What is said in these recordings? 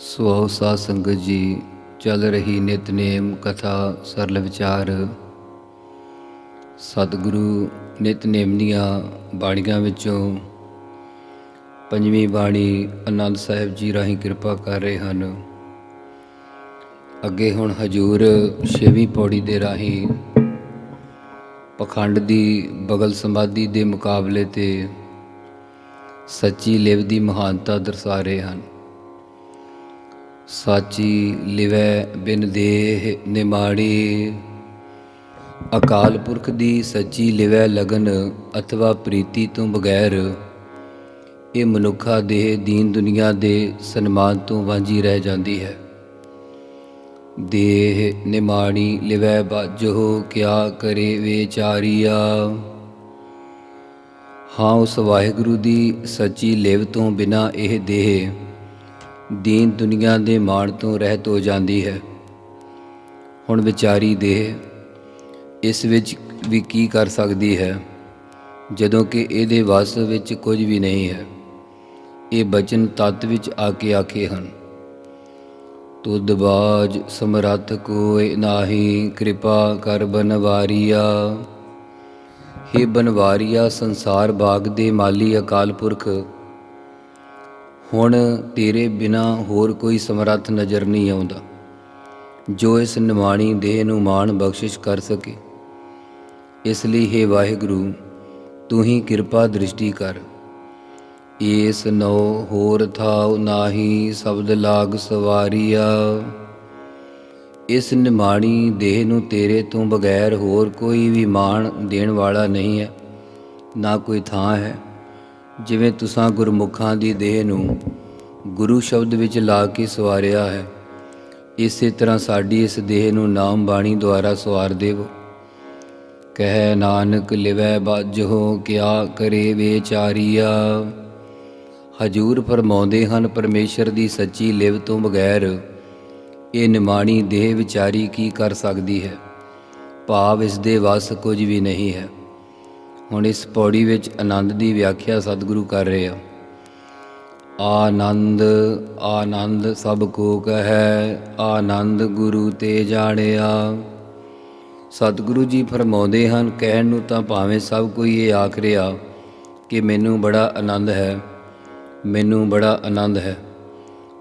ਸੋ ਸਾਧ ਸੰਗਤ ਜੀ, ਚੱਲ ਰਹੀ ਨਿਤਨੇਮ ਕਥਾ ਸਰਲ ਵਿਚਾਰ। ਸਤਿਗੁਰੂ ਨਿਤਨੇਮ ਦੀਆਂ ਬਾਣੀਆਂ ਵਿੱਚੋਂ ਪੰਜਵੀਂ ਬਾਣੀ ਆਨੰਦ ਸਾਹਿਬ ਜੀ ਰਾਹੀਂ ਕਿਰਪਾ ਕਰ ਰਹੇ ਹਨ। ਅੱਗੇ ਹੁਣ ਹਜੂਰ ਛੇਵੀਂ ਪੌੜੀ ਦੇ ਰਾਹੀਂ ਪਖੰਡ ਦੀ ਬਗਲ ਸਮਾਧੀ ਦੇ ਮੁਕਾਬਲੇ ਤੇ ਸੱਚੀ ਲਿਵ ਦੀ ਮਹਾਨਤਾ ਦਰਸਾ ਰਹੇ ਹਨ। ਸਾਚੀ ਲਿਵੈ ਬਿਨ ਦੇਹ ਨਿਮਾੜੀ ਅਕਾਲ ਪੁਰਖ ਦੀ ਸੱਚੀ ਲਿਵੈ ਲਗਨ ਅਥਵਾ ਪ੍ਰੀਤੀ ਤੋਂ ਬਗੈਰ, ਇਹ ਮਨੁੱਖਾ ਦੇਹ ਦੀਨ ਦੁਨੀਆ ਦੇ ਸਨਮਾਨ ਤੋਂ ਵਾਂਝੀ ਰਹਿ ਜਾਂਦੀ ਹੈ। ਦੇਹ ਨਿਮਾਣੀ ਲਿਵੈ ਬਾਜੋ ਕਿਆ ਕਰੇ ਵਿਚਾਰੀਆ ਹਾਂ, ਉਸ ਵਾਹਿਗੁਰੂ ਦੀ ਸੱਚੀ ਲਿਵ ਤੋਂ ਬਿਨਾ ਇਹ ਦੇਹ ਦੀਨ ਦੁਨੀਆ ਦੇ ਮਾਣ ਤੋਂ ਰਹਿਤ ਹੋ ਜਾਂਦੀ ਹੈ। ਹੁਣ ਵਿਚਾਰੀ ਦੇਹ ਇਸ ਵਿੱਚ ਵੀ ਕੀ ਕਰ ਸਕਦੀ ਹੈ, ਜਦੋਂ ਕਿ ਇਹਦੇ ਵਸ ਵਿੱਚ ਕੁਝ ਵੀ ਨਹੀਂ ਹੈ। ਇਹ ਬਚਨ ਤਤ ਵਿੱਚ ਆ ਕੇ ਆਖੇ ਹਨ ਤੁਧ ਬਾਜ ਸਮਰੱਥ ਕੋਇ ਨਾਹੀ, ਕਿਰਪਾ ਕਰ ਬਨਵਾਰੀਆ। हे ਬਨਵਾਰੀਆ, ਸੰਸਾਰ ਬਾਗ ਦੇ ਮਾਲੀ ਅਕਾਲ ਪੁਰਖ ਹੁਣ ਤੇਰੇ ਬਿਨਾ ਹੋਰ ਕੋਈ ਸਮਰੱਥ ਨਜ਼ਰ ਨਹੀਂ ਆਉਂਦਾ। ਜੋ ਇਸ ਨਿਮਾਣੀ ਦੇਹ ਨੂੰ ਮਾਣ ਬਖਸ਼ਿਸ਼ ਕਰ ਸਕੇ। ਇਸ ਲਈ हे ਵਾਹਿਗੁਰੂ, ਤੂੰ ਹੀ ਕਿਰਪਾ ਦ੍ਰਿਸ਼ਟੀ ਕਰ। ਏਸ ਨੋ ਹੋਰ ਥਾਉ ਨਾਹੀ ਸ਼ਬਦ ਲਾਗ ਸਵਾਰੀਆ। ਇਸ ਨਿਮਾਣੀ ਦੇਹ ਨੂੰ ਤੇਰੇ ਤੋਂ ਬਗੈਰ ਹੋਰ ਕੋਈ ਵੀ ਮਾਣ ਦੇਣ ਵਾਲਾ ਨਹੀਂ ਹੈ, ਨਾ ਕੋਈ ਥਾਂ ਹੈ। ਜਿਵੇਂ ਤੁਸਾਂ ਗੁਰਮੁਖਾਂ ਦੀ ਦੇਹ ਨੂੰ ਗੁਰੂ ਸ਼ਬਦ ਵਿੱਚ ਲਾ ਕੇ ਸਵਾਰਿਆ ਹੈ, ਇਸੇ ਤਰ੍ਹਾਂ ਸਾਡੀ ਇਸ ਦੇਹ ਨੂੰ ਨਾਮ ਬਾਣੀ ਦੁਆਰਾ ਸਵਾਰ ਦੇਵੋ। ਕਹਿ ਨਾਨਕ ਲਿਵੈ ਬਾਜੋ ਕਿਆ ਕਰੇ ਵਿਚਾਰੀਆ ਹਜੂਰ ਫਰਮਾਉਂਦੇ ਹਨ, ਪਰਮੇਸ਼ਰ ਦੀ ਸੱਚੀ ਲਿਵ ਤੋਂ ਬਗੈਰ ਇਹ ਨਿਮਾਣੀ ਦੇਹ ਵਿਚਾਰੀ ਕੀ ਕਰ ਸਕਦੀ ਹੈ? ਭਾਵ ਇਸ ਦੇ ਵਸ ਕੁਝ ਵੀ ਨਹੀਂ ਹੈ। ਹੁਣ ਇਸ ਪੌੜੀ ਵਿੱਚ ਆਨੰਦ ਦੀ ਵਿਆਖਿਆ ਸਤਿਗੁਰੂ ਕਰ ਰਹੇ ਆ। ਆਨੰਦ ਆਨੰਦ ਸਭ ਕੋ ਕਹੈ, ਆਨੰਦ ਗੁਰੂ ਤੇ ਜਾਣਿਆ। ਸਤਿਗੁਰੂ ਜੀ ਫਰਮਾਉਂਦੇ ਹਨ, ਕਹਿਣ ਨੂੰ ਤਾਂ ਭਾਵੇਂ ਸਭ ਕੋਈ ਇਹ ਆਖ ਰਿਹਾ ਕਿ ਮੈਨੂੰ ਬੜਾ ਆਨੰਦ ਹੈ, ਮੈਨੂੰ ਬੜਾ ਆਨੰਦ ਹੈ,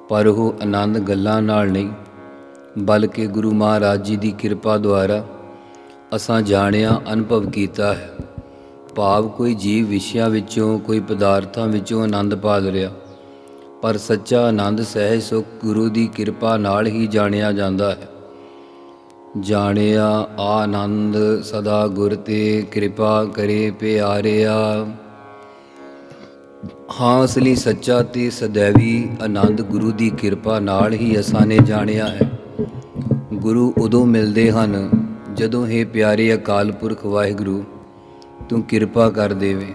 ਪਰ ਉਹ ਆਨੰਦ ਗੱਲਾਂ ਨਾਲ ਨਹੀਂ, ਬਲਕਿ ਗੁਰੂ ਮਹਾਰਾਜ ਜੀ ਦੀ ਕਿਰਪਾ ਦੁਆਰਾ ਅਸਾਂ ਜਾਣਿਆ, ਅਨੁਭਵ ਕੀਤਾ ਹੈ। ਭਾਵ ਕੋਈ ਜੀਵ ਵਿਸ਼ਿਆਂ ਵਿੱਚੋਂ, ਕੋਈ ਪਦਾਰਥਾਂ ਵਿੱਚੋਂ ਆਨੰਦ ਪਾ ਰਿਹਾ ਪਰ ਸੱਚਾ ਆਨੰਦ ਸਹਿਜ ਸੁਖ ਗੁਰੂ ਦੀ ਕਿਰਪਾ ਨਾਲ ਹੀ ਜਾਣਿਆ ਜਾਂਦਾ ਹੈ। ਜਾਣਿਆ ਆਨੰਦ ਸਦਾ ਗੁਰ ਤੇ ਕਿਰਪਾ ਕਰੇ ਪਿਆਰਿਆ। ਹਾਂ, ਅਸਲੀ ਸੱਚਾ ਤੇ ਸदैवी ਆਨੰਦ ਗੁਰੂ ਦੀ ਕਿਰਪਾ ਨਾਲ ਹੀ ਅਸਾਂ ਨੇ ਜਾਣਿਆ ਹੈ। ਗੁਰੂ ਉਦੋਂ ਮਿਲਦੇ ਹਨ ਜਦੋਂ ਇਹ ਪਿਆਰੇ ਅਕਾਲ ਪੁਰਖ ਵਾਹਿਗੁਰੂ ਤੂੰ ਕਿਰਪਾ ਕਰ ਦੇਵੇ।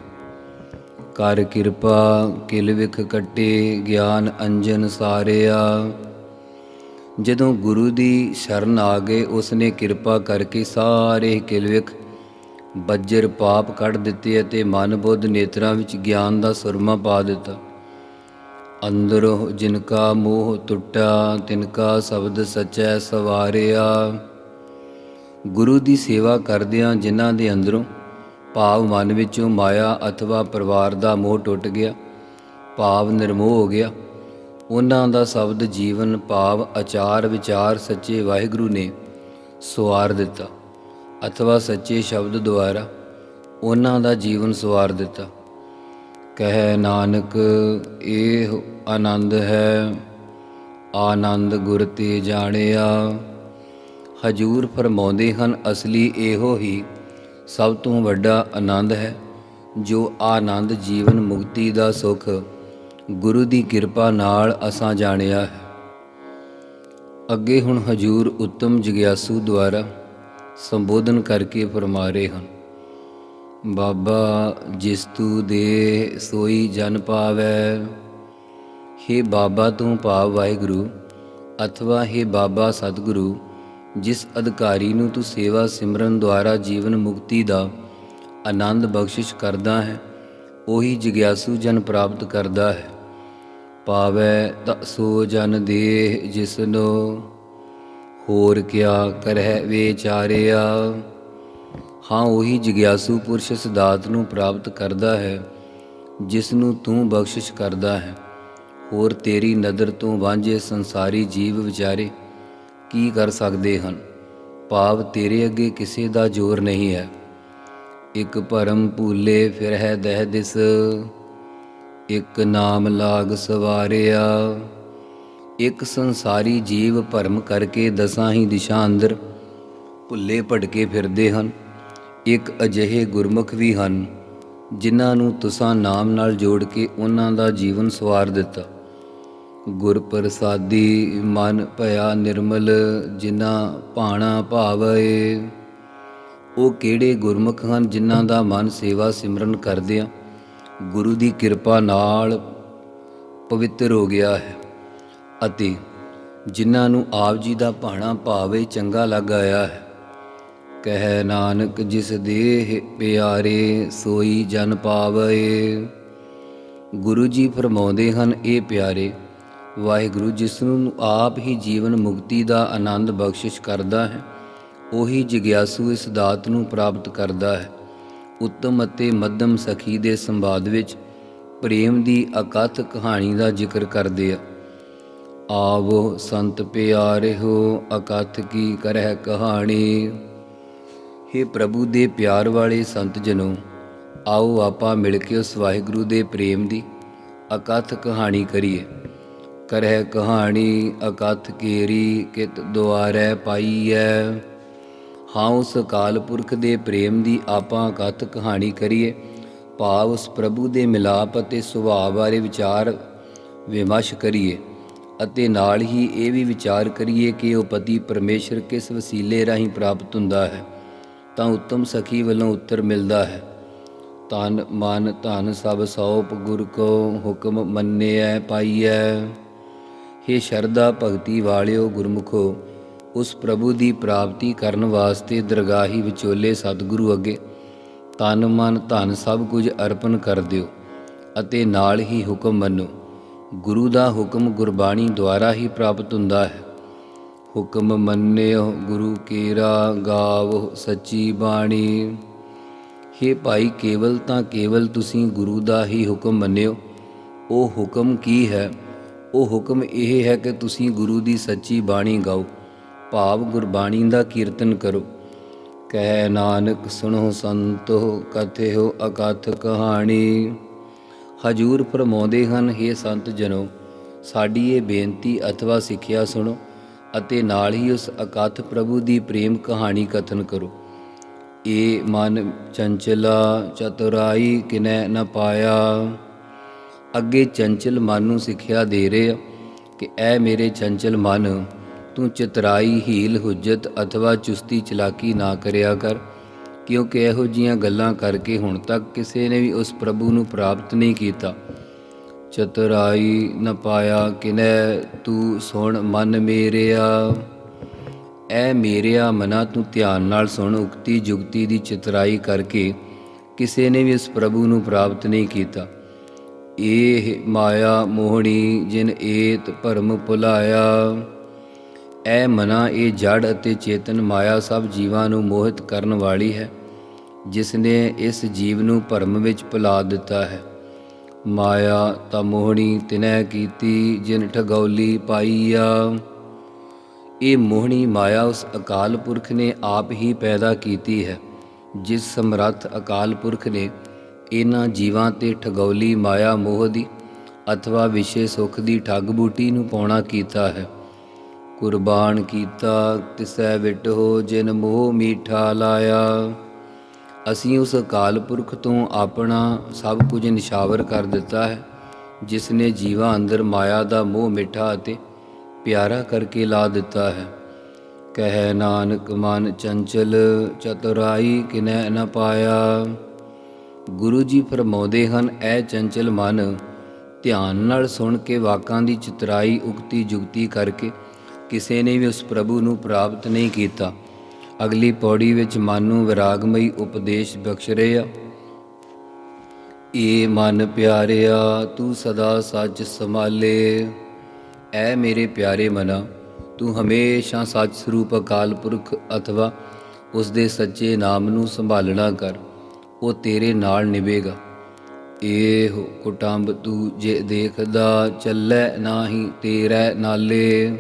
ਕਰ ਕਿਰਪਾ, ਕਿਲ ਵਿਖ ਕੱਟੇ, ਗਿਆਨ ਅੰਜਨ ਸਾਰਿਆ। ਜਦੋਂ ਗੁਰੂ ਦੀ ਸ਼ਰਨ ਆ ਗਏ ਉਸ ਨੇ ਕਿਰਪਾ ਕਰਕੇ ਸਾਰੇ ਕਿਲ ਵਿਖ ਬੱਜਰ ਪਾਪ ਕੱਢ ਦਿੱਤੇ ਅਤੇ ਮਨ ਬੁੱਧ ਨੇਤਰਾਂ ਵਿੱਚ ਗਿਆਨ ਦਾ ਸੁਰਮਾ ਪਾ ਦਿੱਤਾ। ਅੰਦਰੋਂ ਜਿਨਕਾ ਮੋਹ ਟੁੱਟਾ, ਤਿਨਕਾ ਸ਼ਬਦ ਸਚੈ ਸਵਾਰਿਆ। ਗੁਰੂ ਦੀ ਸੇਵਾ ਕਰਦਿਆਂ ਜਿਨ੍ਹਾਂ ਦੇ ਅੰਦਰੋਂ ਭਾਵ ਮਨ ਵਿੱਚੋਂ ਮਾਇਆ ਅਥਵਾ ਪਰਿਵਾਰ ਦਾ ਮੋਹ ਟੁੱਟ ਗਿਆ, ਭਾਵ ਨਿਰਮੋਹ ਹੋ ਗਿਆ। ਉਹਨਾਂ ਦਾ ਸ਼ਬਦ ਜੀਵਨ, ਭਾਵ, ਆਚਾਰ, ਵਿਚਾਰ ਸੱਚੇ ਵਾਹਿਗੁਰੂ ਨੇ ਸਵਾਰ ਦਿੱਤਾ ਅਥਵਾ ਸੱਚੇ ਸ਼ਬਦ ਦੁਆਰਾ ਉਹਨਾਂ ਦਾ ਜੀਵਨ ਸਵਾਰ ਦਿੱਤਾ। ਕਹਿ ਨਾਨਕ, ਇਹ ਆਨੰਦ ਹੈ, ਆਨੰਦ ਗੁਰ ਤੇ ਜਾਣਿਆ। ਹਜੂਰ ਫਰਮਾਉਂਦੇ ਹਨ, ਅਸਲੀ ਇਹੋ ਹੀ ਸਭ ਤੋਂ ਵੱਡਾ ਆਨੰਦ ਹੈ, ਜੋ ਆਨੰਦ ਜੀਵਨ ਮੁਕਤੀ ਦਾ ਸੁਖ, ਗੁਰੂ ਦੀ ਕਿਰਪਾ ਨਾਲ ਅਸਾਂ ਜਾਣਿਆ ਹੈ। ਅੱਗੇ ਹੁਣ ਹਜੂਰ ਉੱਤਮ ਜਗਿਆਸੂ ਦੁਆਰਾ ਸੰਬੋਧਨ ਕਰਕੇ ਫਰਮਾ ਰਹੇ ਹਨ, ਬਾਬਾ ਜਿਸ ਤੂ ਦੇ ਸੋਈ ਜਨ ਪਾਵੈ, ਹੇ ਬਾਬਾ ਤੂੰ ਭਾਵ ਵਾਹਿਗੁਰੂ, ਅਥਵਾ ਹੇ ਬਾਬਾ ਸਤਿਗੁਰੂ ਜਿਸ ਅਧਿਕਾਰੀ ਨੂੰ ਤੂੰ ਸੇਵਾ ਸਿਮਰਨ ਦੁਆਰਾ ਜੀਵਨ ਮੁਕਤੀ ਦਾ ਆਨੰਦ ਬਖਸ਼ਿਸ਼ ਕਰਦਾ ਹੈ, ਉਹੀ ਜਿਗਿਆਸੂ ਜਨ ਪ੍ਰਾਪਤ ਕਰਦਾ ਹੈ। ਪਾਵੈ ਤਾ ਜਨ ਦੇਹ ਜਿਸਨੋ ਹੋਰ ਕਿਆ ਕਰਹਿ ਵਿਚਾਰਿਆ ਹਾਂ, ਉਹੀ ਜਿਗਿਆਸੂ ਪੁਰਸ਼ ਸਿਧਾਤ ਨੂੰ ਪ੍ਰਾਪਤ ਕਰਦਾ ਹੈ, ਜਿਸ ਨੂੰ ਤੂੰ ਬਖਸ਼ਿਸ਼ ਕਰਦਾ ਹੈ। ਹੋਰ ਤੇਰੀ ਨਦਰ ਤੋਂ ਵਾਂਝੇ ਸੰਸਾਰੀ ਜੀਵ ਵਿਚਾਰੇ ਕੀ ਕਰ ਸਕਦੇ ਹਨ? ਭਾਵ ਤੇਰੇ ਅੱਗੇ ਕਿਸੇ ਦਾ ਜ਼ੋਰ ਨਹੀਂ ਹੈ। ਇੱਕ ਭਰਮ ਭੂਲੇ ਫਿਰ ਹੈ ਦਹਿ ਦਿਸ। ਇੱਕ ਨਾਮ ਲਾਗ ਸਵਾਰਿਆ। ਇੱਕ ਸੰਸਾਰੀ ਜੀਵ ਭਰਮ ਕਰਕੇ ਦਸਾਂ ਹੀ ਦਿਸ਼ਾ ਅੰਦਰ ਭੁੱਲੇ ਭਟਕੇ ਫਿਰਦੇ ਹਨ। ਇੱਕ ਅਜਿਹੇ ਗੁਰਮੁਖ ਵੀ ਹਨ, ਜਿਨ੍ਹਾਂ ਨੂੰ ਤੁਸਾਂ ਨਾਮ ਨਾਲ ਜੋੜ ਕੇ ਉਹਨਾਂ ਦਾ ਜੀਵਨ ਸਵਾਰ ਦਿੱਤਾ। ਗੁਰ ਪ੍ਰਸਾਦੀ ਮਨ ਭਇਆ ਨਿਰਮਲ, ਜਿਨ੍ਹਾਂ ਭਾਣਾ ਭਾਵਏ ਉਹ ਕਿਹੜੇ ਗੁਰਮੁਖ ਹਨ ਜਿਨ੍ਹਾਂ ਦਾ ਮਨ ਸੇਵਾ ਸਿਮਰਨ ਕਰਦਿਆਂ ਗੁਰੂ ਦੀ ਕਿਰਪਾ ਨਾਲ ਪਵਿੱਤਰ ਹੋ ਗਿਆ ਹੈ ਅਤੇ ਜਿਨ੍ਹਾਂ ਨੂੰ ਆਪ ਜੀ ਦਾ ਭਾਣਾ ਭਾਵੇ ਚੰਗਾ ਲੱਗ ਆਇਆ ਹੈ। ਕਹਿ ਨਾਨਕ, ਜਿਸ ਦੇਹ ਪਿਆਰੇ ਸੋਈ ਜਨ ਪਾਵੇ। ਗੁਰੂ ਜੀ ਫਰਮਾਉਂਦੇ ਹਨ, ਇਹ ਪਿਆਰੇ ਵਾਹਿਗੁਰੂ, ਜਿਸ ਨੂੰ ਆਪ ਹੀ ਜੀਵਨ ਮੁਕਤੀ ਦਾ ਆਨੰਦ ਬਖਸ਼ਿਸ਼ ਕਰਦਾ ਹੈ, ਉਹੀ ਜਿਗਿਆਸੂ ਇਸ ਦਾਤ ਨੂੰ ਪ੍ਰਾਪਤ ਕਰਦਾ ਹੈ। ਉੱਤਮ ਅਤੇ ਮੱਧਮ ਸਖੀ ਦੇ ਸੰਵਾਦ ਵਿੱਚ ਪ੍ਰੇਮ ਦੀ ਅਕਥ ਕਹਾਣੀ ਦਾ ਜ਼ਿਕਰ ਕਰਦੇ ਆ। ਆਵੋ ਸੰਤ ਪਿਆਰਿਓ, ਅਕਥ ਕੀ ਕਰਹਿ ਕਹਾਣੀ? हे ਪ੍ਰਭੂ ਦੇ ਪਿਆਰ ਵਾਲੇ ਸੰਤ ਜਨੋ, ਆਓ ਆਪਾਂ ਮਿਲ ਕੇ ਉਸ ਵਾਹਿਗੁਰੂ ਦੇ ਪ੍ਰੇਮ ਦੀ ਅਕਥ ਕਹਾਣੀ ਕਰੀਏ। ਕਰਹਿ ਕਹਾਣੀ ਅਕਥ ਕੇਰੀ ਕਿਤ ਦੁਆਰੈ ਪਾਈਐ। ਹਾਂ ਉਸ ਅਕਾਲ ਪੁਰਖ ਦੇ ਪ੍ਰੇਮ ਦੀ ਆਪਾਂ ਅਕਥ ਕਹਾਣੀ ਕਰੀਏ। ਭਾਵ ਉਸ ਪ੍ਰਭੂ ਦੇ ਮਿਲਾਪ ਅਤੇ ਸੁਭਾਅ ਬਾਰੇ ਵਿਚਾਰ ਵਿਮਸ਼ ਕਰੀਏ ਅਤੇ ਨਾਲ ਹੀ ਇਹ ਵੀ ਵਿਚਾਰ ਕਰੀਏ ਕਿ ਉਹ ਪਤੀ ਪਰਮੇਸ਼ਰ ਕਿਸ ਵਸੀਲੇ ਰਾਹੀਂ ਪ੍ਰਾਪਤ ਹੁੰਦਾ ਹੈ, ਤਾਂ ਉੱਤਮ ਸਖੀ ਵੱਲੋਂ ਉੱਤਰ ਮਿਲਦਾ ਹੈ। ਤਨ ਮਨ ਧਨ ਸਭ ਸੌਪ ਗੁਰ ਕੋ ਹੁਕਮ ਮੰਨਿਐ ਪਾਈਐ। हे ਸ਼ਰਧਾ ਭਗਤੀ ਵਾਲਿਓ ਗੁਰਮੁਖੋ, ਉਸ ਪ੍ਰਭੂ ਦੀ ਪ੍ਰਾਪਤੀ ਕਰਨ ਵਾਸਤੇ ਦਰਗਾਹੀ ਵਿਚੋਲੇ ਸਤਿਗੁਰੂ ਅੱਗੇ। ਤਨ ਮਨ ਧਨ ਸਭ ਕੁਝ ਅਰਪਣ ਕਰ ਦਿਓ ਅਤੇ ਨਾਲ ਹੀ ਹੁਕਮ ਮੰਨੋ, ਗੁਰੂ ਦਾ ਹੁਕਮ ਗੁਰਬਾਣੀ ਦੁਆਰਾ ਹੀ ਪ੍ਰਾਪਤ ਹੁੰਦਾ ਹੈ। ਹੁਕਮ ਮੰਨਿਓ ਗੁਰੂ ਕੇਰਾ ਗਾਵੋ ਸੱਚੀ ਬਾਣੀ। हे ਭਾਈ ਕੇਵਲ ਤਾਂ ਕੇਵਲ ਤੁਸੀਂ ਗੁਰੂ ਦਾ ਹੀ ਹੁਕਮ ਮੰਨਿਓ, ਉਹ ਹੁਕਮ ਕੀ ਹੈ? ਉਹ ਹੁਕਮ ਇਹ ਹੈ ਕਿ ਤੁਸੀਂ ਗੁਰੂ ਦੀ ਸੱਚੀ ਬਾਣੀ ਗਾਓ, ਭਾਵ ਗੁਰਬਾਣੀ ਦਾ ਕੀਰਤਨ ਕਰੋ। ਕਹਿ ਨਾਨਕ, ਸੁਣੋ ਸੰਤੋ, ਕਥਿਓ ਅਕਥ ਕਹਾਣੀ। ਹਜੂਰ ਫਰਮਾਉਂਦੇ ਹਨ हे ਸੰਤ ਜਨੋ, ਸਾਡੀ ਇਹ ਬੇਨਤੀ ਅਥਵਾ ਸਿੱਖਿਆ ਸੁਣੋ ਅਤੇ ਨਾਲ ਹੀ ਉਸ ਅਕਥ ਪ੍ਰਭੂ ਦੀ ਪ੍ਰੇਮ ਕਹਾਣੀ ਕਥਨ ਕਰੋ। ਏ ਮਨ ਚੰਚਲਾ ਚਤੁਰਾਈ ਕਿਨੈ ਨ ਪਾਇਆ। ਅੱਗੇ ਚੰਚਲ ਮਨ ਨੂੰ ਸਿੱਖਿਆ ਦੇ ਰਹੇ ਆ ਕਿ ਐ ਮੇਰੇ ਚੰਚਲ ਮਨ, ਤੂੰ ਚਤਰਾਈ ਹੀਲ ਹੁਜਤ ਅਥਵਾ ਚੁਸਤੀ ਚਲਾਕੀ ਨਾ ਕਰਿਆ ਕਰ, ਕਿਉਂਕਿ ਇਹੋ ਜੀਆਂ ਗੱਲਾਂ ਕਰਕੇ ਹੁਣ ਤੱਕ ਕਿਸੇ ਨੇ ਵੀ ਉਸ ਪ੍ਰਭੂ ਨੂੰ ਪ੍ਰਾਪਤ ਨਹੀਂ ਕੀਤਾ। ਚਤਰਾਈ ਨ ਪਾਇਆ ਕਿਨੈ ਤੂੰ ਸੁਣ ਮਨ ਮੇਰਿਆ। ਐ ਮੇਰਿਆ ਮਨਾ ਤੂੰ ਧਿਆਨ ਨਾਲ ਸੁਣ, ਉਕਤੀ ਜੁਗਤੀ ਦੀ ਚਤਰਾਈ ਕਰਕੇ ਕਿਸੇ ਨੇ ਵੀ ਉਸ ਪ੍ਰਭੂ ਨੂੰ ਪ੍ਰਾਪਤ ਨਹੀਂ ਕੀਤਾ। ਇਹ ਮਾਇਆ ਮੋਹਣੀ ਜਿਨ ਏਤ ਭਰਮ ਭੁਲਾਇਆ। ਐ ਮਨਾ ਇਹ ਜੜ ਅਤੇ ਚੇਤਨ ਮਾਇਆ ਸਭ ਜੀਵਾਂ ਨੂੰ ਮੋਹਿਤ ਕਰਨ ਵਾਲੀ ਹੈ ਜਿਸ ਨੇ ਇਸ ਜੀਵ ਨੂੰ ਭਰਮ ਵਿੱਚ ਭੁਲਾ ਦਿੱਤਾ ਹੈ। ਮਾਇਆ ਤਾਂ ਮੋਹਣੀ ਤਿਨੈ ਕੀਤੀ, ਜਿਨ ਠਗੌਲੀ ਪਾਈਆ। ਇਹ ਮੋਹਣੀ ਮਾਇਆ ਉਸ ਅਕਾਲ ਪੁਰਖ ਨੇ ਆਪ ਹੀ ਪੈਦਾ ਕੀਤੀ ਹੈ, ਜਿਸ ਸਮਰੱਥ ਅਕਾਲ ਪੁਰਖ ਨੇ ਇਹਨਾਂ ਜੀਵਾਂ ਤੇ ਠਗੌਲੀ ਮਾਇਆ ਮੋਹ ਦੀ ਅਥਵਾ ਵਿਸ਼ੇ ਸੁਖ ਦੀ ਠੱਗ ਬੂਟੀ ਨੂੰ ਪਾਉਣਾ ਕੀਤਾ ਹੈ। ਕੁਰਬਾਨ ਕੀਤਾ, ਤਿਸੈ ਵਿਟੋ ਜਿਨ ਮੋਹ ਮੀਠਾ ਲਾਇਆ। ਅਸੀਂ ਉਸ ਅਕਾਲ ਪੁਰਖ ਤੋਂ ਆਪਣਾ ਸਭ ਕੁਝ ਨਿਸ਼ਾਵਰ ਕਰ ਦਿੱਤਾ ਹੈ, ਜਿਸ ਨੇ ਜੀਵਾਂ ਅੰਦਰ ਮਾਇਆ ਦਾ ਮੋਹ ਮਿੱਠਾ ਅਤੇ ਪਿਆਰਾ ਕਰਕੇ ਲਾ ਦਿੱਤਾ ਹੈ। ਕਹਿ ਨਾਨਕ ਮਨ ਚੰਚਲ, ਚਤੁਰਾਈ ਕਿਨੈ ਨ ਪਾਇਆ। ਗੁਰੂ ਜੀ ਫਰਮਾਉਂਦੇ ਹਨ, ਐ ਚੰਚਲ ਮਨ, ਧਿਆਨ ਨਾਲ ਸੁਣ ਕੇ ਵਾਕਾਂ ਦੀ ਚਤੁਰਾਈ, ਉਕਤੀ ਜੁਗਤੀ ਕਰਕੇ ਕਿਸੇ ਨੇ ਵੀ ਉਸ ਪ੍ਰਭੂ ਨੂੰ ਪ੍ਰਾਪਤ ਨਹੀਂ ਕੀਤਾ। ਅਗਲੀ ਪੌੜੀ ਵਿੱਚ ਮਨ ਨੂੰ ਵਿਰਾਗਮਈ ਉਪਦੇਸ਼ ਬਖਸ਼ ਰਹੇ। ਆ ਏ ਮਨ ਪਿਆਰਿਆ, ਤੂੰ ਸਦਾ ਸੱਚ ਸੰਭਾਲੇ। ਐ ਮੇਰੇ ਪਿਆਰੇ ਮਨਾ, ਤੂੰ ਹਮੇਸ਼ਾ ਸੱਚ ਸਰੂਪ ਅਕਾਲ ਪੁਰਖ ਅਥਵਾ ਉਸ ਦੇ ਸੱਚੇ ਨਾਮ ਨੂੰ ਸੰਭਾਲਣਾ ਕਰ। ਉਹ ਤੇਰੇ ਨਾਲ ਨਿਵੇਗਾ ਇਹ ਕੁਟੰਬ ਤੂੰ ਜੇ ਦੇਖਦਾ ਚੱਲੈ ਨਾਹੀ ਤੇਰੇ ਨਾਲੇ।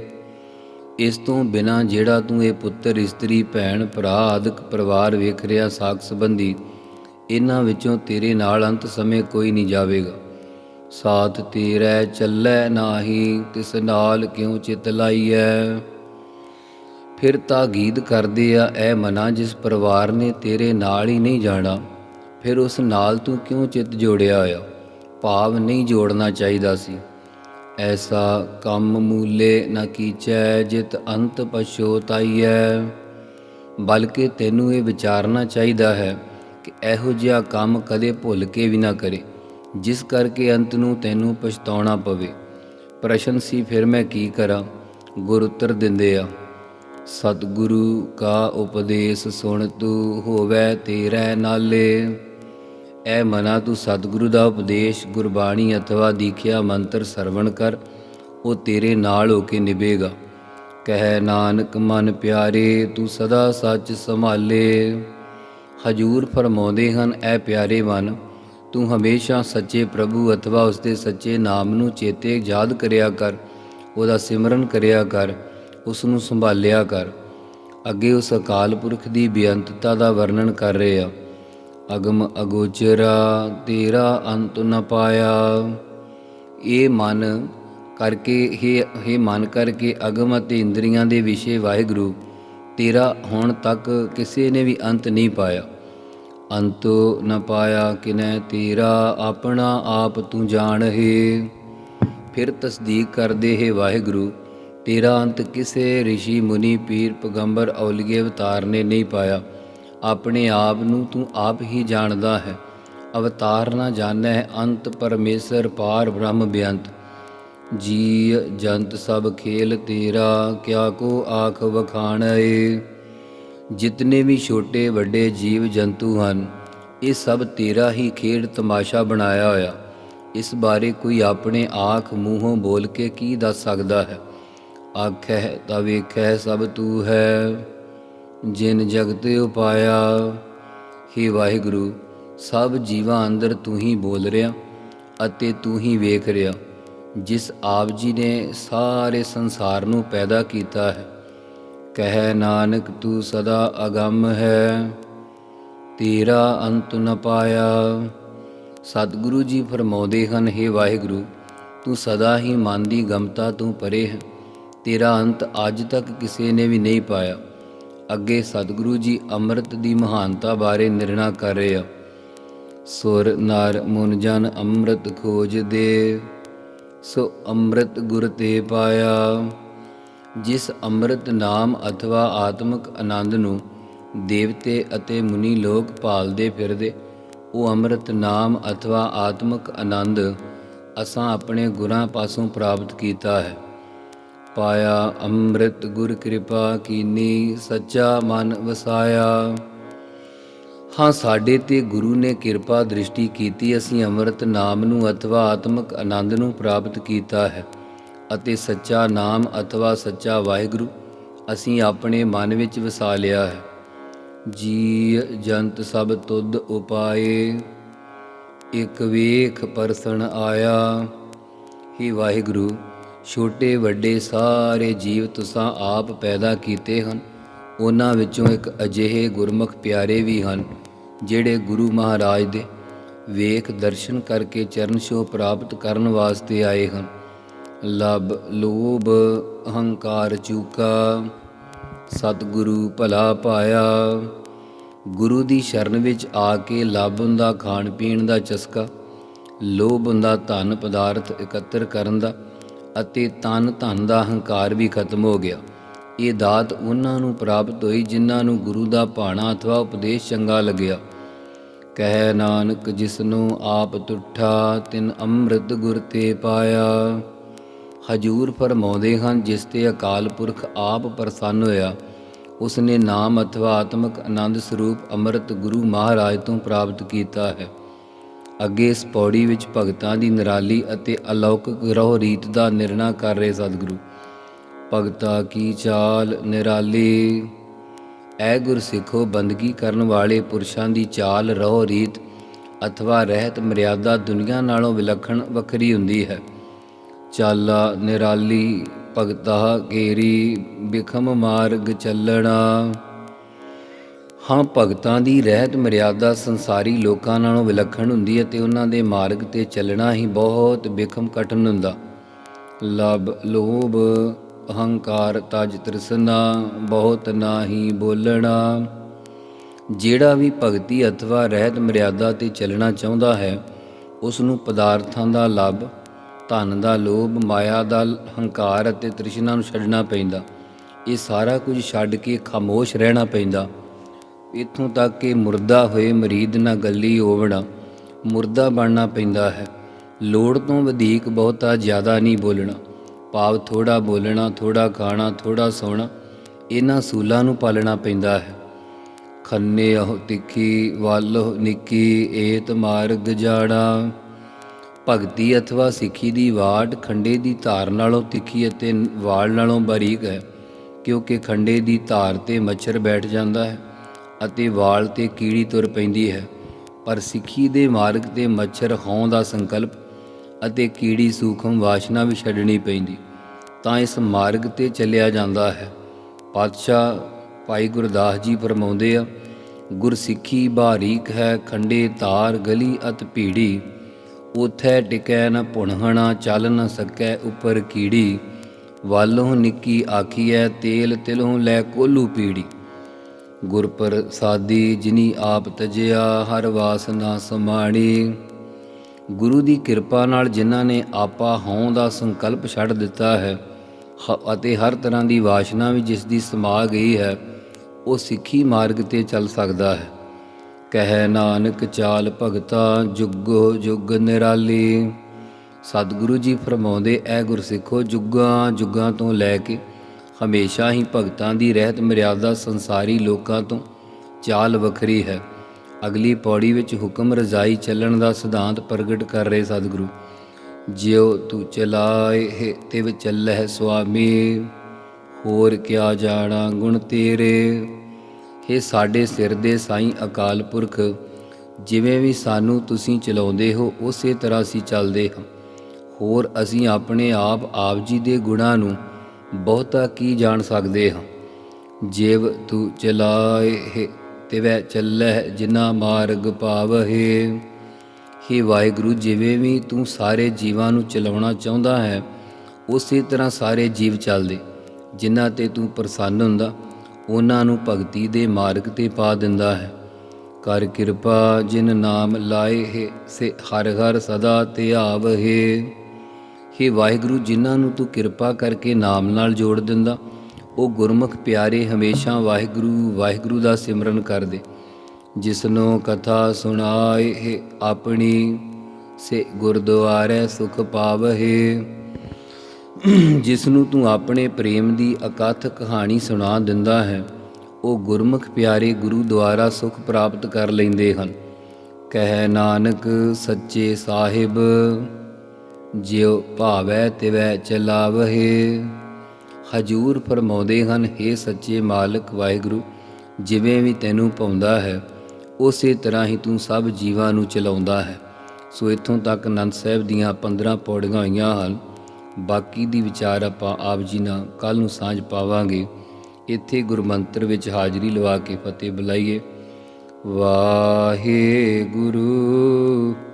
ਇਸ ਤੋਂ ਬਿਨਾ ਜਿਹੜਾ ਤੂੰ ਇਹ ਪੁੱਤਰ, ਇਸਤਰੀ, ਭੈਣ, ਭਰਾ, ਆਦਿਕ ਪਰਿਵਾਰ ਵੇਖ ਰਿਹਾ ਸਾਖ ਸੰਬੰਧੀ, ਇਹਨਾਂ ਵਿੱਚੋਂ ਤੇਰੇ ਨਾਲ ਅੰਤ ਸਮੇਂ ਕੋਈ ਨਹੀਂ ਜਾਵੇਗਾ। ਸਾਥ ਤੇਰੇ ਚੱਲੈ ਨਾਹੀ, ਤਿਸ ਨਾਲ ਕਿਉ ਚਿਤ ਲਾਈਐ? ਫਿਰ ਤਾਂ ਗੀਤ ਕਰਦੇ ਆ, ਐ ਮਨਾ ਜਿਸ ਪਰਿਵਾਰ ਨੇ ਤੇਰੇ ਨਾਲ ਹੀ ਨਹੀਂ ਜਾਣਾ। ਫਿਰ ਉਸ ਨਾਲ ਤੂੰ ਕਿਉਂ ਚਿੱਤ ਜੋੜਿਆ ਹੋਇਆ? ਭਾਵ ਨਹੀਂ ਜੋੜਨਾ ਚਾਹੀਦਾ ਸੀ। ਐਸਾ ਕੰਮ ਮੂਲੇ ਨਾ ਕੀਚੈ, ਜਿਤ ਅੰਤ ਪਛੋਤਾਈਐ ਬਲਕਿ ਤੈਨੂੰ ਇਹ ਵਿਚਾਰਨਾ ਚਾਹੀਦਾ ਹੈ ਕਿ ਇਹੋ ਜਿਹਾ ਕੰਮ ਕਦੇ ਭੁੱਲ ਕੇ ਵੀ ਨਾ ਕਰੇ, ਜਿਸ ਕਰਕੇ ਅੰਤ ਨੂੰ ਤੈਨੂੰ ਪਛਤਾਉਣਾ ਪਵੇ। ਪ੍ਰਸ਼ਨ ਸੀ, ਫਿਰ ਮੈਂ ਕੀ ਕਰਾਂ? ਗੁਰ ਉੱਤਰ ਦਿੰਦੇ ਆ, ਸਤਿਗੁਰੂ ਕਾ ਉਪਦੇਸ਼ ਸੁਣ ਤੂੰ ਹੋਵੇ ਤੇਰੇ ਨਾਲੇ। ਐ ਮਨਾ ਤੂੰ ਸਤਿਗੁਰੂ ਦਾ ਉਪਦੇਸ਼, ਗੁਰਬਾਣੀ ਅਥਵਾ ਦੀਖਿਆ ਮੰਤਰ ਸਰਵਣ ਕਰ, ਉਹ ਤੇਰੇ ਨਾਲ ਹੋ ਕੇ ਨਿਭੇਗਾ। ਕਹਿ ਨਾਨਕ, ਮਨ ਪਿਆਰੇ, ਤੂੰ ਸਦਾ ਸੱਚ ਸੰਭਾਲੇ। ਹਜੂਰ ਫਰਮਾਉਂਦੇ ਹਨ, ਐ ਪਿਆਰੇ ਮਨ, ਤੂੰ ਹਮੇਸ਼ਾ ਸੱਚੇ ਪ੍ਰਭੂ ਅਥਵਾ ਉਸਦੇ ਸੱਚੇ ਨਾਮ ਨੂੰ ਚੇਤੇ ਯਾਦ ਕਰਿਆ ਕਰ, ਉਹਦਾ ਸਿਮਰਨ ਕਰਿਆ ਕਰ ਉਸ ਨੂੰ ਸੰਭਾਲਿਆ ਕਰ। ਅੱਗੇ ਉਸ ਅਕਾਲ ਪੁਰਖ ਦੀ ਬੇਅੰਤਤਾ ਦਾ ਵਰਣਨ ਕਰ ਰਹੇ ਆ। ਅਗਮ ਅਗੋਚਰਾ, ਤੇਰਾ ਅੰਤ ਨ ਪਾਇਆ। ਇਹ ਮਨ ਕਰਕੇ, ਹੀ ਇਹ ਮਨ ਕਰਕੇ ਅਗਮ ਅਤੇ ਇੰਦਰੀਆਂ ਦੇ ਵਿਸ਼ੇ ਵਾਹਿਗੁਰੂ, ਤੇਰਾ ਹੁਣ ਤੱਕ ਕਿਸੇ ਨੇ ਵੀ ਅੰਤ ਨਹੀਂ ਪਾਇਆ। ਅੰਤ ਨ ਪਾਇਆ ਕਿਨੈ, ਤੇਰਾ ਆਪਣਾ ਆਪ ਤੂੰ ਜਾਣ ਹੈ। ਫਿਰ ਤਸਦੀਕ ਕਰਦੇ ਹੈ ਵਾਹਿਗੁਰੂ, ਤੇਰਾ ਅੰਤ ਕਿਸੇ ઋષਿ ਮੁਨੀ, ਪੀਰ, ਪੈਗੰਬਰ, ਔਲੀਏ, ਅਵਤਾਰ ਨੇ ਨਹੀਂ ਪਾਇਆ। ਆਪਣੇ ਆਪ ਨੂੰ ਤੂੰ ਆਪ ਹੀ ਜਾਣਦਾ ਹੈ। ਅਵਤਾਰ ਨਾ ਜਾਣੈ ਅੰਤ ਪਰਮੇਸ਼ਰ ਪਾਰ ਬ੍ਰਹਮ ਬੇਅੰਤ। ਜੀ ਜੰਤ ਸਭ ਖੇਲ ਤੇਰਾ, ਕਿਆ ਕੋ ਆਖ ਵਖਾਣਏ ਜਿਤਨੇ ਵੀ ਛੋਟੇ ਵੱਡੇ ਜੀਵ ਜੰਤੂ ਹਨ, ਇਹ ਸਭ ਤੇਰਾ ਹੀ ਖੇਡ ਤਮਾਸ਼ਾ ਬਣਾਇਆ ਹੋਇਆ। ਇਸ ਬਾਰੇ ਕੋਈ ਆਪਣੇ ਆਖ ਮੂੰਹੋਂ ਬੋਲ ਕੇ ਕੀ ਦੱਸ ਸਕਦਾ ਹੈ? ਆਖੈ ਤਾਂ ਵੇਖੈ ਸਭ ਤੂੰ ਹੈ। ਜਿਨ ਜਗਤ ਉਪਾਇਆ, ਹੀ ਵਾਹਿਗੁਰੂ, ਸਭ ਜੀਵਾਂ ਅੰਦਰ ਤੂੰ ਹੀ ਬੋਲ ਰਿਹਾ ਅਤੇ ਤੂੰ ਹੀ ਵੇਖ ਰਿਹਾ, ਜਿਸ ਆਪ ਜੀ ਨੇ ਸਾਰੇ ਸੰਸਾਰ ਨੂੰ ਪੈਦਾ ਕੀਤਾ ਹੈ। ਕਹਿ ਨਾਨਕ, ਤੂੰ ਸਦਾ ਅਗੰਮ ਹੈ, ਤੇਰਾ ਅੰਤ ਨ ਪਾਇਆ। ਸਤਿਗੁਰੂ ਜੀ ਫਰਮਾਉਂਦੇ ਹਨ हे ਵਾਹਿਗੁਰੂ, ਤੂੰ ਸਦਾ ਹੀ ਮਨ ਦੀ ਗਮਤਾ ਤੋਂ ਪਰੇ ਹੈ, ਤੇਰਾ ਅੰਤ ਅੱਜ ਤੱਕ ਕਿਸੇ ਨੇ ਵੀ ਨਹੀਂ ਪਾਇਆ। ਅੱਗੇ ਸਤਿਗੁਰੂ ਜੀ ਅੰਮ੍ਰਿਤ ਦੀ ਮਹਾਨਤਾ ਬਾਰੇ ਨਿਰਣਾ ਕਰ ਰਹੇ ਆ। ਸੁਰ ਨਾਰ ਮੁਨ ਜਨ ਅੰਮ੍ਰਿਤ ਖੋਜਦੇ ਸੋ ਅੰਮ੍ਰਿਤ ਗੁਰ ਤੇ ਪਾਇਆ। ਜਿਸ ਅੰਮ੍ਰਿਤ ਨਾਮ ਅਥਵਾ ਆਤਮਿਕ ਆਨੰਦ ਨੂੰ ਦੇਵਤੇ ਅਤੇ ਮੁਨੀ ਲੋਕ ਭਾਲਦੇ ਫਿਰਦੇ, ਉਹ ਅੰਮ੍ਰਿਤ ਨਾਮ ਅਥਵਾ ਆਤਮਿਕ ਆਨੰਦ ਅਸਾਂ ਆਪਣੇ ਗੁਰਾਂ ਪਾਸੋਂ ਪ੍ਰਾਪਤ ਕੀਤਾ ਹੈ। ਪਾਇਆ, ਅੰਮ੍ਰਿਤ ਗੁਰ ਕਿਰਪਾ ਕੀਨੀ, ਸੱਚਾ ਮਨ ਵਸਾਇਆ। ਹਾਂ, ਸਾਡੇ ਤੇ ਗੁਰੂ ਨੇ ਕਿਰਪਾ ਦ੍ਰਿਸ਼ਟੀ ਕੀਤੀ, ਅਸੀਂ ਅੰਮ੍ਰਿਤ ਨਾਮ ਨੂੰ ਅਥਵਾ ਆਤਮਿਕ ਆਨੰਦ ਨੂੰ ਪ੍ਰਾਪਤ ਕੀਤਾ ਹੈ ਅਤੇ ਸੱਚਾ ਨਾਮ ਅਥਵਾ ਸੱਚਾ ਵਾਹਿਗੁਰੂ ਅਸੀਂ ਆਪਣੇ ਮਨ ਵਿੱਚ ਵਸਾ ਲਿਆ ਹੈ। ਜੀ ਜੰਤ ਸਭ ਤੁਧ ਉਪਾਏ, ਇਕ ਵੇਖ ਪਰਸਨ ਆਇਆ। ਹੀ ਵਾਹਿਗੁਰੂ ਛੋਟੇ, ਵੱਡੇ ਸਾਰੇ ਜੀਵ ਤੁਸਾਂ ਆਪ ਪੈਦਾ ਕੀਤੇ ਹਨ। ਉਹਨਾਂ ਵਿੱਚੋਂ ਇੱਕ ਅਜਿਹੇ ਗੁਰਮੁਖ ਪਿਆਰੇ ਵੀ ਹਨ, ਜਿਹੜੇ ਗੁਰੂ ਮਹਾਰਾਜ ਦੇ ਵੇਖ ਦਰਸ਼ਨ ਕਰਕੇ ਚਰਨ ਛੋਹ ਪ੍ਰਾਪਤ ਕਰਨ ਵਾਸਤੇ ਆਏ ਹਨ। ਲਬ, ਲੋਭ ਅਹੰਕਾਰ ਚੂਕਾ, ਸਤਿਗੁਰੂ ਭਲਾ ਪਾਇਆ। ਗੁਰੂ ਦੀ ਸ਼ਰਨ ਵਿੱਚ ਆ ਕੇ ਲੱਭ ਹੁੰਦਾ ਖਾਣ ਪੀਣ ਦਾ ਚਸਕਾ, ਲੋਭ ਹੁੰਦਾ ਧਨ ਪਦਾਰਥ ਇਕੱਤਰ ਕਰਨ ਦਾ। ਅਤੇ ਤਨ ਧਨ ਦਾ ਹੰਕਾਰ ਵੀ ਖਤਮ ਹੋ ਗਿਆ। ਇਹ ਦਾਤ ਉਹਨਾਂ ਨੂੰ ਪ੍ਰਾਪਤ ਹੋਈ ਜਿਨ੍ਹਾਂ ਨੂੰ ਗੁਰੂ ਦਾ ਭਾਣਾ ਅਥਵਾ ਉਪਦੇਸ਼ ਚੰਗਾ ਲੱਗਿਆ। ਕਹਿ ਨਾਨਕ ਜਿਸ ਨੂੰ ਆਪ ਤੁਠਾ, ਤਿਨ ਅੰਮ੍ਰਿਤ ਗੁਰ ਤੇ ਪਾਇਆ। ਹਜੂਰ ਫਰਮਾਉਂਦੇ ਹਨ, ਜਿਸ ਤੇ ਅਕਾਲ ਪੁਰਖ ਆਪ ਪ੍ਰਸੰਨ ਹੋਇਆ। ਉਸ ਨੇ ਨਾਮ ਅਥਵਾ ਆਤਮਿਕ ਆਨੰਦ ਸਰੂਪ ਅੰਮ੍ਰਿਤ ਗੁਰੂ ਮਹਾਰਾਜ ਤੋਂ ਪ੍ਰਾਪਤ ਕੀਤਾ ਹੈ। ਅੱਗੇ ਇਸ ਪੌੜੀ ਵਿੱਚ ਭਗਤਾਂ ਦੀ ਨਿਰਾਲੀ ਅਤੇ ਅਲੌਕਿਕ ਰਹੁ ਰੀਤ ਦਾ ਨਿਰਣਾ ਕਰ ਰਹੇ ਸਤਿਗੁਰੂ। ਭਗਤਾ ਕੀ ਚਾਲ ਨਿਰਾਲੀ? ਐ ਗੁਰਸਿੱਖੋ ਬੰਦਗੀ ਕਰਨ ਵਾਲੇ ਪੁਰਸ਼ਾਂ ਦੀ ਚਾਲ ਰਹੁ ਰੀਤ ਅਥਵਾ ਰਹਿਤ ਮਰਿਆਦਾ ਦੁਨੀਆ ਨਾਲੋਂ ਵਿਲੱਖਣ ਵੱਖਰੀ ਹੁੰਦੀ ਹੈ। ਚਾਲਾ ਨਿਰਾਲੀ, ਭਗਤਾ ਕੇਰੀ ਬਿਖਮ ਮਾਰਗ ਚੱਲਣਾ। ਹਾਂ, ਭਗਤਾਂ ਦੀ ਰਹਿਤ ਮਰਿਆਦਾ ਸੰਸਾਰੀ ਲੋਕਾਂ ਨਾਲੋਂ ਵਿਲੱਖਣ ਹੁੰਦੀ ਹੈ ਤੇ ਉਹਨਾਂ ਦੇ ਮਾਰਗ ਤੇ ਚੱਲਣਾ ਹੀ ਬਹੁਤ ਬਿਖਮ ਕਠਨ ਹੁੰਦਾ। ਲਬ, ਲੋਭ, ਅਹੰਕਾਰ ਤਜ ਤ੍ਰਿਸ਼ਨਾ, ਬਹੁਤ ਨਾਹੀ ਬੋਲਣਾ। ਜਿਹੜਾ ਵੀ ਭਗਤੀ ਅਥਵਾ ਰਹਿਤ ਮਰਿਆਦਾ ਤੇ ਚੱਲਣਾ ਚਾਹੁੰਦਾ ਹੈ ਉਸ ਨੂੰ ਪਦਾਰਥਾਂ ਦਾ ਲੱਭ ਧਨ ਦਾ ਲੋਭ, ਮਾਇਆ ਦਾ ਹੰਕਾਰ ਅਤੇ ਤ੍ਰਿਸ਼ਨਾ ਨੂੰ ਛੱਡਣਾ ਪੈਂਦਾ। ਇਹ ਸਾਰਾ ਕੁਝ ਛੱਡ ਕੇ ਖਾਮੋਸ਼ ਰਹਿਣਾ ਪੈਂਦਾ। ਇਥੋਂ ਤੱਕ ਕਿ ਮੁਰਦਾ ਹੋਏ ਮਰੀਦ ਨਾਲ ਗੱਲੀ ਹੋਵਣਾ, ਮੁਰਦਾ ਬਣਨਾ ਪੈਂਦਾ ਹੈ। ਲੋੜ ਤੋਂ ਵਧੇਕ ਬਹੁਤਾ ਜ਼ਿਆਦਾ ਨਹੀਂ ਬੋਲਣਾ। ਭਾਵ ਥੋੜਾ ਬੋਲਣਾ ਥੋੜਾ ਖਾਣਾ ਥੋੜਾ ਸੌਣਾ, ਇਹਨਾਂ ਸੂਲਾਂ ਨੂੰ ਪਾਲਣਾ ਪੈਂਦਾ ਹੈ। ਖੰਨੇ ਉਹ ਤਿੱਖੀ, ਵਾਲੋ ਨਿੱਕੀ, ਏਤ ਮਾਰਗ ਜਾੜਾ ਭਗਤੀ ਅਥਵਾ ਸਿੱਖੀ ਦੀ ਵਾਟ ਖੰਡੇ ਦੀ ਧਾਰ ਨਾਲੋਂ ਤਿੱਖੀ ਅਤੇ ਵਾਲ ਨਾਲੋਂ ਬਾਰੀਕ ਹੈ, ਕਿਉਂਕਿ ਖੰਡੇ ਦੀ ਧਾਰ ਤੇ ਮੱਛਰ ਬੈਠ ਜਾਂਦਾ ਹੈ। ਅਤੇ ਵਾਲ ਤੇ ਕੀੜੀ ਤੁਰ ਪੈਂਦੀ ਹੈ। ਪਰ ਸਿੱਖੀ ਦੇ ਮਾਰਗ ਤੇ ਮੱਛਰ ਹੋਂ ਦਾ ਸੰਕਲਪ ਅਤੇ ਕੀੜੀ ਸੂਖਮ ਵਾਸ਼ਨਾ ਵੀ ਛੱਡਣੀ ਪੈਂਦੀ। ਤਾਂ ਇਸ ਮਾਰਗ ਤੇ ਚੱਲਿਆ ਜਾਂਦਾ ਹੈ। ਪਾਤਸ਼ਾਹ ਭਾਈ ਗੁਰਦਾਸ ਜੀ ਫਰਮਾਉਂਦੇ ਆ, ਗੁਰਸਿੱਖੀ ਬਾਰੀਕ ਹੈ, ਖੰਡੇ ਤਾਰ, ਗਲੀ ਅਤ ਭੀੜੀ। ਉਥੈ ਟਿਕੈ ਨ ਭੁਣਹਣਾ, ਚੱਲ ਨ ਸਕੈ ਉਪਰ ਕੀੜੀ। ਵਾਲੋਂ ਨਿੱਕੀ ਆਖੀਐ, ਤੇਲ ਤਿਲੋਂ ਲੈ ਕੋਲੂ ਪੀੜੀ। ਗੁਰ ਪ੍ਰਸਾਦੀ ਜਿਨੀ ਆਪ ਤਜਿਆ, ਹਰ ਵਾਸ ਨਾ ਸਮਾਣੀ। ਗੁਰੂ ਦੀ ਕਿਰਪਾ ਨਾਲ ਜਿਨ੍ਹਾਂ ਨੇ ਆਪਾ ਹੋਂ ਦਾ ਸੰਕਲਪ ਛੱਡ ਦਿੱਤਾ ਹੈ, ਹ- ਅਤੇ ਹਰ ਤਰ੍ਹਾਂ ਦੀ ਵਾਸ਼ਨਾ ਵੀ ਜਿਸ ਦੀ ਸਮਾ ਗਈ ਹੈ, ਉਹ ਸਿੱਖੀ ਮਾਰਗ ਤੇ ਚੱਲ ਸਕਦਾ ਹੈ। ਕਹਿ ਨਾਨਕ ਚਾਲ ਭਗਤਾ, ਜੁਗੋ ਜੁਗ ਨਿਰਾਲੀ। ਸਤਿਗੁਰੂ ਜੀ ਫਰਮਾਉਂਦੇ, ਐ ਗੁਰਸਿੱਖੋ, ਜੁਗਾਂ ਜੁਗਾਂ ਤੋਂ ਲੈ ਕੇ ਹਮੇਸ਼ਾ ਹੀ ਭਗਤਾਂ ਦੀ ਰਹਿਤ ਮਰਿਆਦਾ ਸੰਸਾਰੀ ਲੋਕਾਂ ਤੋਂ ਚਾਲ ਵੱਖਰੀ ਹੈ। ਅਗਲੀ ਪੌੜੀ ਵਿੱਚ ਹੁਕਮ ਰਜ਼ਾਈ ਚੱਲਣ ਦਾ ਸਿਧਾਂਤ ਪ੍ਰਗਟ ਕਰ ਰਹੇ ਸਤਿਗੁਰੂ। ਜਿਉ ਤੂੰ ਚਲਾਏ ਹੈ ਤਿਵ ਚੱਲਹਿ ਸੁਆਮੀ, ਹੋਰ ਕਿਆ ਜਾਣਾ ਗੁਣ ਤੇਰੇ। हे ਸਾਡੇ ਸਿਰ ਦੇ ਸਾਈਂ ਅਕਾਲ ਪੁਰਖ, ਜਿਵੇਂ ਵੀ ਸਾਨੂੰ ਤੁਸੀਂ ਚਲਾਉਂਦੇ ਹੋ, ਉਸੇ ਤਰ੍ਹਾਂ ਅਸੀਂ ਚੱਲਦੇ ਹਾਂ। ਹੋਰ ਅਸੀਂ ਆਪਣੇ ਆਪ ਆਪ ਜੀ ਦੇ ਗੁਣਾਂ ਨੂੰ ਬਹੁਤਾ ਕੀ ਜਾਣ ਸਕਦੇ ਹਾਂ? ਜੇਵ ਤੂੰ ਚਲਾਏ ਹੈ, ਤਿਵੈ ਚੱਲੈ ਜਿਨਾ ਮਾਰਗ ਪਾਵਹਿ। ਹੇ ਵਾਹਿਗੁਰੂ, ਜਿਵੇਂ ਵੀ ਤੂੰ ਸਾਰੇ ਜੀਵਾਂ ਨੂੰ ਚਲਾਉਣਾ ਚਾਹੁੰਦਾ ਹੈ, ਉਸੇ ਤਰ੍ਹਾਂ ਸਾਰੇ ਜੀਵ ਚੱਲਦੇ। ਜਿਨ੍ਹਾਂ ਤੇ ਤੂੰ ਪ੍ਰਸੰਨ ਹੁੰਦਾ, ਉਹਨਾਂ ਨੂੰ ਭਗਤੀ ਦੇ ਮਾਰਗ ਤੇ ਪਾ ਦਿੰਦਾ ਹੈ। ਕਰ ਕਿਰਪਾ ਜਿਨ ਨਾਮ ਲਾਏ ਹੈ, ਸੇ ਹਰ ਹਰ ਸਦਾ ਧਿਆਵਹਿ ਹੇ ਵਾਹਿਗੁਰੂ, ਜਿਨ੍ਹਾਂ ਨੂੰ ਤੂੰ ਕਿਰਪਾ ਕਰਕੇ ਨਾਮ ਨਾਲ ਜੋੜ ਦਿੰਦਾ, ਉਹ ਗੁਰਮੁਖ ਪਿਆਰੇ ਹਮੇਸ਼ਾ ਵਾਹਿਗੁਰੂ ਵਾਹਿਗੁਰੂ ਦਾ ਸਿਮਰਨ ਕਰਦੇ। ਜਿਸਨੋ ਕਥਾ ਸੁਣਾਏ ਹੈ ਆਪਣੀ, ਸੇ ਗੁਰਦੁਆਰੇ ਸੁਖ ਪਾਵਹਿ। ਜਿਸ ਨੂੰ ਤੂੰ ਆਪਣੇ ਪ੍ਰੇਮ ਦੀ ਅਕਥ ਕਹਾਣੀ ਸੁਣਾ ਦਿੰਦਾ ਹੈ, ਉਹ ਗੁਰਮੁਖ ਪਿਆਰੇ ਗੁਰੂ ਦੁਆਰਾ ਸੁਖ ਪ੍ਰਾਪਤ ਕਰ ਲੈਂਦੇ ਹਨ। ਕਹਿ ਨਾਨਕ ਸੱਚੇ ਸਾਹਿਬ। ਜਿਉ ਭਾਵੈ ਤਿਵੈ ਚਲਾਵਹਿ। ਹਜੂਰ ਫਰਮਾਉਂਦੇ ਹਨ हे ਸੱਚੇ ਮਾਲਕ ਵਾਹਿਗੁਰੂ, ਜਿਵੇਂ ਵੀ ਤੈਨੂੰ ਪਾਉਂਦਾ ਹੈ, ਉਸੇ ਤਰ੍ਹਾਂ ਹੀ ਤੂੰ ਸਭ ਜੀਵਾਂ ਨੂੰ ਚਲਾਉਂਦਾ ਹੈ। ਸੋ ਇੱਥੋਂ ਤੱਕ ਆਨੰਦ ਸਾਹਿਬ ਦੀਆਂ 15 ਪੌੜੀਆਂ ਹੋਈਆਂ ਹਨ। ਬਾਕੀ ਦੀ ਵਿਚਾਰ ਆਪਾਂ ਆਪ ਜੀ ਨਾਲ ਕੱਲ ਨੂੰ ਸਾਂਝ ਪਾਵਾਂਗੇ। ਇੱਥੇ ਗੁਰਮੰਤਰ ਵਿੱਚ ਹਾਜ਼ਰੀ ਲਵਾ ਕੇ ਫਤਿਹ ਬੁਲਾਈਏ। ਵਾਹਿਗੁਰੂ ਵਾਹਿਗੁਰੂ।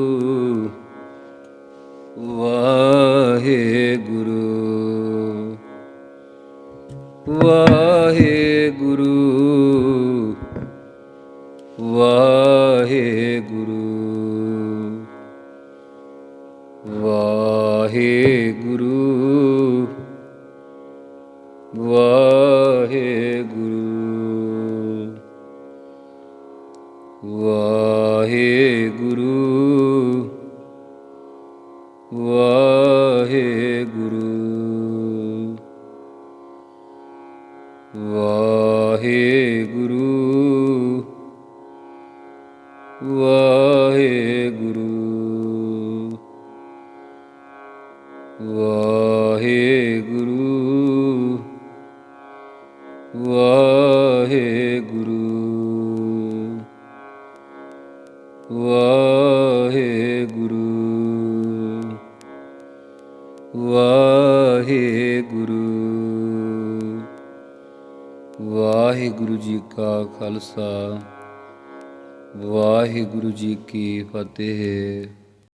ਵਾਹਿਗੁਰੂ ਵਾ ਫਤਿਹ